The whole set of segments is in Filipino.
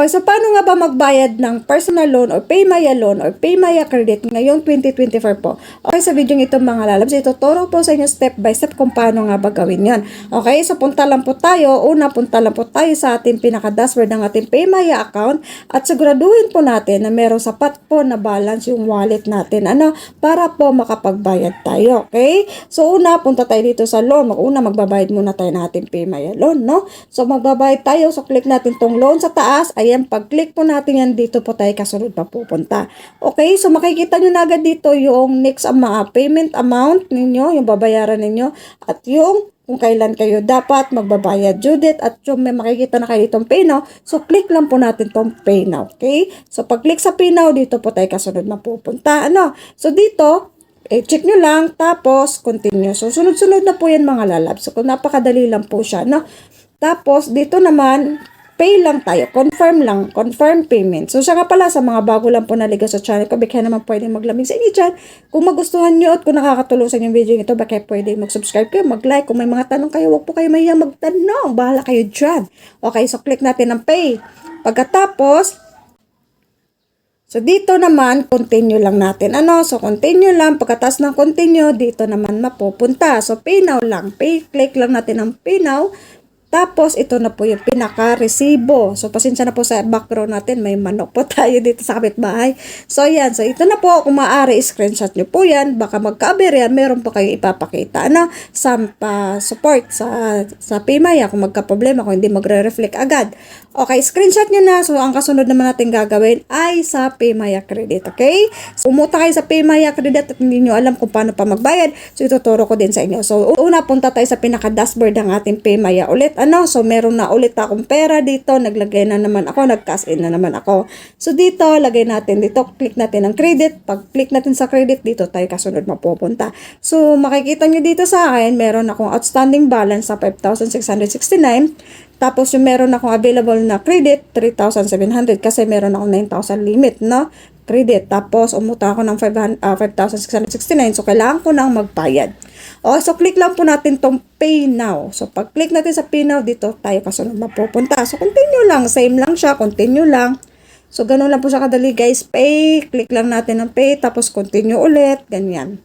Okay, so paano nga ba magbayad ng personal loan or Paymaya loan or Paymaya credit ngayong 2024 po? Okay, sa video ito mga lalabs, ituturo po sa inyo step by step kung paano nga ba gawin yon. Okay, so punta lang po tayo. Una, punta lang po tayo sa ating pinaka-dashboard ng ating Paymaya account at siguraduhin po natin na meron sapat po na balance yung wallet natin. Ano? Para po makapagbayad tayo. Okay? So, una, punta tayo dito sa loan. Mag-una, magbabayad muna tayo ng ating Paymaya loan, no? So, magbabayad tayo. So, click natin tong loan sa taas. Ayan, pag-click po natin yan, dito po tayo kasunod pa pupunta. Okay, so makikita nyo na agad dito yung next ama, payment amount ninyo, yung babayaran ninyo, at yung kung kailan kayo dapat magbabayad date at yung may makikita na kayo ditong pay now. So, click lang po natin tong pay now. Okay? So, pag-click sa pay now, dito po tayo kasunod mapupunta. Ano? So, dito, eh, check nyo lang, tapos continue. So, sunod-sunod na po yan mga lalabs. So, napakadali lang po siya. No? Tapos, dito naman, pay lang tayo. Confirm lang. Confirm payment. So, siya nga pala sa mga bago lang po naligaw sa channel ko, baka naman pwede maglamig sa inyo dyan. Kung magustuhan nyo at kung nakakatulong sa inyong video nito, baka pwede mag-subscribe kayo, mag-like. Kung may mga tanong kayo, huwag po kayo mahiyang magtanong. Bahala kayo dyan. Okay, so click natin ang pay. Pagkatapos, So, dito naman, continue lang natin. Ano? So, continue lang. Pagkatas ng continue, dito naman mapupunta. So, pay now lang. Pay, click lang natin ang pay now. Tapos, ito na po yung pinaka-resibo. So, pasensya na po sa background natin. May manok po tayo dito sa kapitbahay. So, yan. So, ito na po. Kung maaari, screenshot nyo po yan. Baka magka-aberya, meron po kayo ipapakita. Ano? Sa uh, support sa, sa Paymaya. Kung magka-problema, kung hindi magre-reflect agad. Okay, screenshot nyo na. So, ang kasunod naman natin gagawin ay sa Paymaya Credit. Okay? So, umuta kayo sa Paymaya Credit at hindi nyo alam kung paano pa magbayad. So, ituturo ko din sa inyo. So, una, punta tayo sa pinaka-dashboard ng ating Paymaya ulit ano, so meron na ulit akong pera dito, naglagay na naman ako, nag-cash in na naman ako. So dito, lagay natin dito, click natin ang credit, pag click natin sa credit, dito tayo kasunod mapupunta. So makikita nyo dito sa akin, meron akong outstanding balance sa 5,669, tapos yung meron akong available na credit, 3,700 kasi meron akong 9,000 limit, no? Credit. Tapos, umuta ako ng 500, uh, 5,669. So, kailangan ko nang magbayad. Okay, so click lang po natin tong pay now. So, pag click natin sa pay now, dito tayo kasunod mapupunta. So, continue lang. Same lang siya. Continue lang. So, ganun lang po siya kadali guys. Pay. Click lang natin ng pay. Tapos, continue ulit. Ganyan.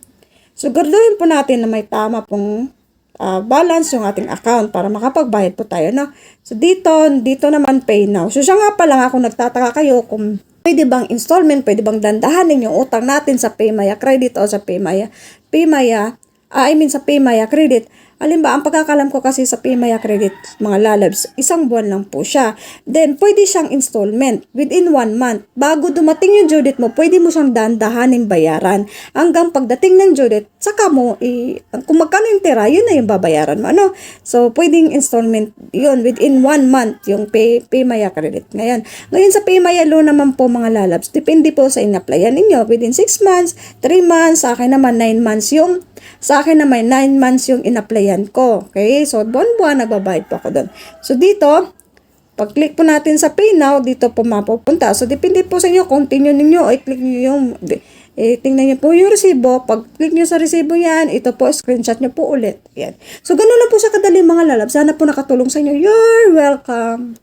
So, garduhin po natin na may tama pong uh, balance yung ating account para makapagbayad po tayo. No? So, dito, dito naman pay now. So, siya nga pa lang ako nagtataka kayo kung pwede bang installment, pwede bang dandahanin yung utang natin sa Paymaya Credit o sa Paymaya, Paymaya, uh, I mean sa Paymaya Credit. Alin ba, ang pagkakalam ko kasi sa Paymaya Credit, mga lalabs, isang buwan lang po siya. Then, pwede siyang installment within one month. Bago dumating yung due date mo, pwede mo siyang dandahanin bayaran. Hanggang pagdating ng due date, saka mo, i, kung magkano yung tira, yun na yung babayaran mo. Ano? So, pwedeng installment yun within one month yung pay, Paymaya Credit. Ngayon, ngayon sa Paymaya loan naman po mga lalabs, depende po sa in-applyan ninyo. Within 6 months, 3 months, sa akin naman 9 months yung sa akin naman, 9 months yung in-applyan ko. Okay? So, buwan-buwan nagbabayad po ako doon. So, dito, pag-click po natin sa Pay Now, dito po mapupunta. So, depende po sa inyo. Continue ninyo. Ay, click nyo yung... Eh, tingnan nyo po yung resibo. Pag-click nyo sa resibo yan, ito po, screenshot nyo po ulit. Yan. So, ganun lang po sa kadali mga lalab. Sana po nakatulong sa inyo. You're welcome.